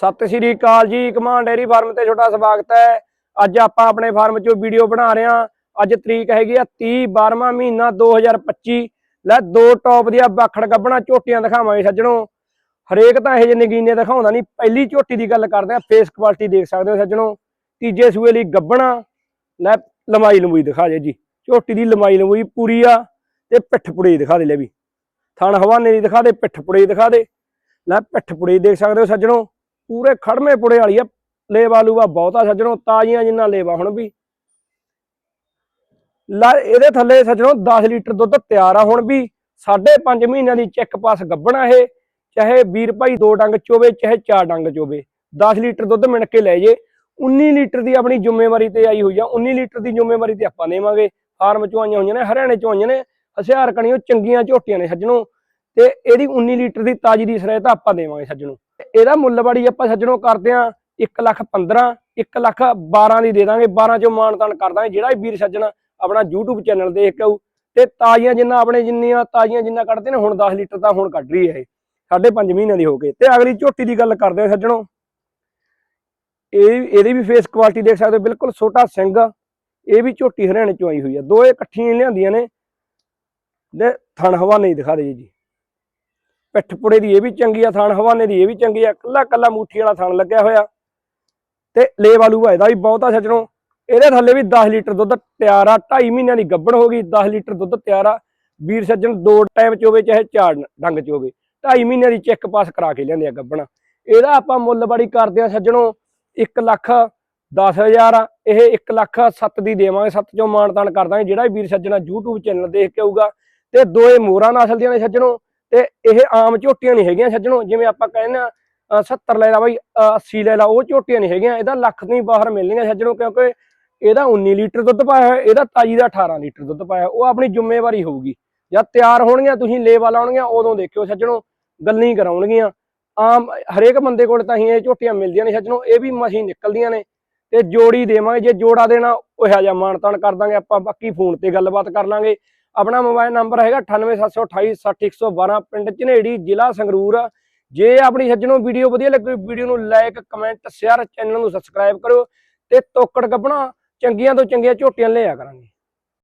ਸਤਿ ਸ਼੍ਰੀ ਅਕਾਲ ਜੀ, command dairy farm ਤੇ ਤੁਹਾਡਾ ਸਵਾਗਤ ਹੈ। ਅੱਜ ਆਪਾਂ ਆਪਣੇ ਫਾਰਮ 'ਚੋਂ ਵੀਡੀਓ ਬਣਾ ਰਹੇ ਹਾਂ। ਅੱਜ ਤਰੀਕ ਹੈਗੀ ਆ 30 12ਵਾਂ ਮਹੀਨਾ 2025 ਲੈ ਦੋ ਟੌਪ ਦੀਆਂ ਬਾਖੜ ਗੱਬਣਾ ਝੋਟੀਆਂ ਦਿਖਾਵਾਂਗੇ ਸੱਜਣੋ। ਹਰੇਕ ਤਾਂ ਇਹ ਜਿਹੇ ਨਗੀਨੇ ਦਿਖਾਉਂਦਾ ਨਹੀਂ। ਪਹਿਲੀ ਝੋਟੀ ਦੀ ਗੱਲ ਕਰਦੇ ਆ ਫੇਸ ਕੁਆਲਿਟੀ ਦੇਖ ਸਕਦੇ ਹੋ ਸੱਜਣੋ। ਤੀਜੇ ਸੂਏ ਲਈ ਗੱਬਣਾ ਲੈ ਲੰਬਾਈ ਲੰਬੂਈ ਦਿਖਾ ਦੇ ਜੀ। ਝੋਟੀ ਦੀ ਲੰਬਾਈ ਲੰਬੂਈ ਪੂਰੀ ਆ ਤੇ ਪਿੱਠ ਪੁੜੀ ਦਿਖਾ ਦੇ ਲੈ ਵੀ। ਥਣ ਹਵਾਨੇ ਦੀ ਦਿਖਾ ਦੇ, ਪਿੱਠ ਪੁੜੀ ਦਿਖਾ ਦੇ। ਲੈ ਪਿੱਠ ਪੁੜੀ ਦੇਖ ਸਕਦੇ ਹੋ ਸੱਜਣੋ। ਪੂਰੇ ਖੜਮੇ ਪੁੜੇ ਵਾਲੀ ਆ, ਲੇਵਾ ਲੂਵਾ ਬਹੁਤਾ ਸੱਜਣੋ, ਤਾਜ਼ੀਆਂ ਜਿੰਨਾ ਲੇਵਾ ਹੁਣ ਵੀ। ਇਹਦੇ ਥੱਲੇ ਸੱਜਣੋ 10 ਲੀਟਰ ਦੁੱਧ ਤਿਆਰ ਆ ਹੁਣ ਵੀ। 5.5 ਮਹੀਨਿਆਂ ਦੀ ਚੈੱਕ ਪਾਸ ਗੱਬਣਾ ਇਹ, ਚਾਹੇ ਵੀਰ ਭਾਈ ਦੋ ਡੰਗ ਚੋਵੇ, ਚਾਹੇ ਚਾਰ ਡੰਗ ਚੋਵੇ। 10 ਲੀਟਰ ਦੁੱਧ ਮਿਣ ਕੇ ਲੈ ਜੇ। 19 ਲੀਟਰ ਦੀ ਆਪਣੀ ਜ਼ਿੰਮੇਵਾਰੀ ਤੇ ਆਈ ਹੋਈ ਆ। 19 ਲੀਟਰ ਦੀ ਜ਼ਿੰਮੇਵਾਰੀ ਤੇ ਆਪਾਂ ਦੇਵਾਂਗੇ। ਫਾਰਮ ਚੋਂ ਆਈਆਂ ਹੋਈਆਂ ਨੇ, ਹਰਿਆਣੇ ਚੋਂ ਆਈਆਂ ਨੇ। ਹਸਿਆਰ ਕਣੀਓ ਚੰਗੀਆਂ ਝੋਟੀਆਂ ਨੇ ਸੱਜਣੋ। ਤੇ ਇਹਦੀ 19 ਲੀਟਰ ਦੀ ਤਾਜੀ ਦੀ ਸਰਾਇਤ ਆਪਾਂ ਦੇਵਾਂਗੇ ਸੱਜਣੋ। ਇਹਦਾ ਮੁੱਲ ਬੜੀ ਆਪਾਂ ਸੱਜਣੋ ਕਰਦੇ ਆ 1 ਲੱਖ 15 1 ਲੱਖ 12 ਦੀ ਦੇ ਦਾਂਗੇ। 12 ਚੋਂ ਮਾਨਤਾਨ ਕਰ ਦਾਂਗੇ। ਜਿਹੜਾ ਵੀਰ ਸੱਜਣ ਆਪਣਾ YouTube ਚੈਨਲ ਦੇਖ ਕੇ ਆਊ ਤੇ ਤਾਜ਼ੀਆਂ ਜਿੰਨਾ ਆਪਣੇ ਜਿੰਨੀਆਂ ਤਾਜ਼ੀਆਂ ਜਿੰਨਾ ਕੱਢਦੇ ਨੇ, ਹੁਣ 10 ਲੀਟਰ ਤਾਂ ਹੁਣ ਕੱਢ ਰਹੀ ਹੈ ਇਹ। ਸਾਢੇ ਪੰਜ ਮਹੀਨਿਆਂ ਦੀ ਹੋ ਗਈ। ਤੇ ਅਗਲੀ ਝੋਟੀ ਦੀ ਗੱਲ ਕਰਦੇ ਆ ਸੱਜਣੋ। ਇਹ ਇਹਦੀ ਵੀ ਫੇਸ ਕੁਆਲਿਟੀ ਦੇਖ ਸਕਦੇ ਹੋ। ਬਿਲਕੁਲ ਛੋਟਾ ਸਿੰਘ। ਇਹ ਵੀ ਝੋਟੀ ਹਰਿਆਣੇ ਚੋਂ ਆਈ ਹੋਈ ਆ ਦੋ ਇਕੱਠੀਆਂ ਲਿਆਂਦੀਆਂ ਨੇ। ਦੇ ਥਣ ਹਵਾ ਨਹੀਂ ਦਿਖਾ ਦੇ ਜੀ। ਪਿੱਠ ਪੁੜੇ ਦੀ ਇਹ ਵੀ ਚੰਗੀ ਆ ਥਣ ਹਵਾਨੇ ਦੀ ਇਹ ਵੀ ਚੰਗੀ ਆ ਕੱਲਾ ਕੱਲਾ ਮੂਠੀ ਵਾਲਾ ਥਣ ਲੱਗਿਆ ਹੋਇਆ। ਤੇ ਲੇ ਵਾਲੂ ਇਹਦਾ ਵੀ ਬਹੁਤਾ ਸੱਜਣੋ। ਇਹਦੇ ਥੱਲੇ ਵੀ 10 ਲੀਟਰ ਦੁੱਧ ਤਿਆਰ ਆ 2.5 ਮਹੀਨਿਆਂ ਦੀ ਗੱਭਣ ਹੋ ਗਈ 10 ਲੀਟਰ ਦੁੱਧ ਤਿਆਰ ਆ। ਵੀਰ ਸੱਜਣ, ਦੋ ਟਾਈਮ ਚ ਹੋਵੇ, ਚਾਹੇ ਚਾਰ ਡੰਗ ਚ ਹੋਵੇ 2.5 ਮਹੀਨਿਆਂ ਦੀ ਚੈੱਕ ਪਾਸ ਕਰਾ ਕੇ ਲਿਆਂਦੇ ਆ ਗੱਭਣ ਇਹਦਾ ਆਪਾਂ ਮੁੱਲ ਬੜੀ ਕਰਦੇ ਆ ਸੱਜਣੋ 1 ਲੱਖ 10000 ਆ। ਇਹ 1 ਲੱਖ 7 ਦੀ ਦੇਵਾਂਗੇ 7 ਚੋਂ ਮਾਨਤਾਨ ਕਰ ਦਾਂਗੇ। ਜਿਹੜਾ ਵੀ ਵੀਰ ਸੱਜਣਾ YouTube ਚੈਨਲ ਦੇਖ ਕੇ ਆਊਗਾ, ਤੇ ਦੋਏ ਮੋਹਰਾਂ ਨਸਲ ਦੀਆਂ ਨੇ ਸੱਜਣੋ। ਤੇ ਇਹ ਆਮ ਝੋਟੀਆਂ ਨਹੀਂ ਹੈਗੀਆਂ ਸੱਜਣੋ ਜਿਵੇਂ ਆਪਾਂ ਕਹਿੰਦੇ ਆ ਅ, 70 ਲੈ ਲਾ ਬਾਈ ਅ, 80 ਲੈ ਲਾ ਉਹ ਝੋਟੀਆਂ ਨਹੀਂ ਹੈਗੀਆਂ ਇਹਦਾ ਲੱਖ ਤੋਂ ਬਾਹਰ ਮਿਲਣੀਆਂ ਸੱਜਣੋ ਕਿਉਂਕਿ ਇਹਦਾ 19 ਲੀਟਰ ਦੁੱਧ ਪਾਇਆ ਹੋਇਆ ਇਹਦਾ ਤਾਜੀ ਦਾ 18 ਲੀਟਰ ਦੁੱਧ ਪਾਇਆ ਉਹ ਆਪਣੀ ਜ਼ਿੰਮੇਵਾਰੀ ਹੋਊਗੀ। ਜਦ ਤਿਆਰ ਹੋਣਗੀਆਂ ਤੁਸੀਂ ਲੇਵਾ ਲਾਉਣਗੀਆਂ ਉਦੋਂ ਦੇਖਿਓ ਸੱਜਣੋ ਗੱਲਾਂ ਕਰਾਉਣਗੀਆਂ। ਆਮ ਹਰੇਕ ਬੰਦੇ ਕੋਲ ਤਾਂ ਹੀ ਇਹ ਝੋਟੀਆਂ ਮਿਲਦੀਆਂ ਨੇ ਸੱਜਣੋ ਇਹ ਵੀ ਮਸੀਂ ਨਿਕਲਦੀਆਂ ਨੇ ਤੇ ਜੋੜੀ ਦੇਵਾਂਗੇ ਜੇ ਜੋੜਾ ਦੇਣਾ ਉਹ ਜਿਹਾ ਮਾਨਤਾਨ ਕਰ ਦਾਂਗੇ ਆਪਾਂ ਬਾਕੀ ਫੋਨ ਤੇ ਗੱਲਬਾਤ ਕਰ ਲਾਂਗੇ। ਆਪਣਾ ਮੋਬਾਈਲ ਨੰਬਰ ਹੈਗਾ 9872860112 ਪਿੰਡ ਝਨੇੜੀ, ਜ਼ਿਲ੍ਹਾ ਸੰਗਰੂਰ। ਜੇ ਆਪਣੀ ਸੱਜਣੋ ਵੀਡੀਓ ਵਧੀਆ ਲੱਗੀ, ਵੀਡੀਓ ਨੂੰ ਲਾਈਕ ਕਮੈਂਟ ਸ਼ੇਅਰ ਚੈਨਲ ਨੂੰ ਸਬਸਕ੍ਰਾਈਬ ਕਰੋ ਤੇ ਤੋਕੜ ਗੱਬਣਾ ਚੰਗੀਆਂ ਤੋਂ ਚੰਗੀਆਂ ਝੋਟੀਆਂ ਲਿਆ ਕਰਾਂਗੇ।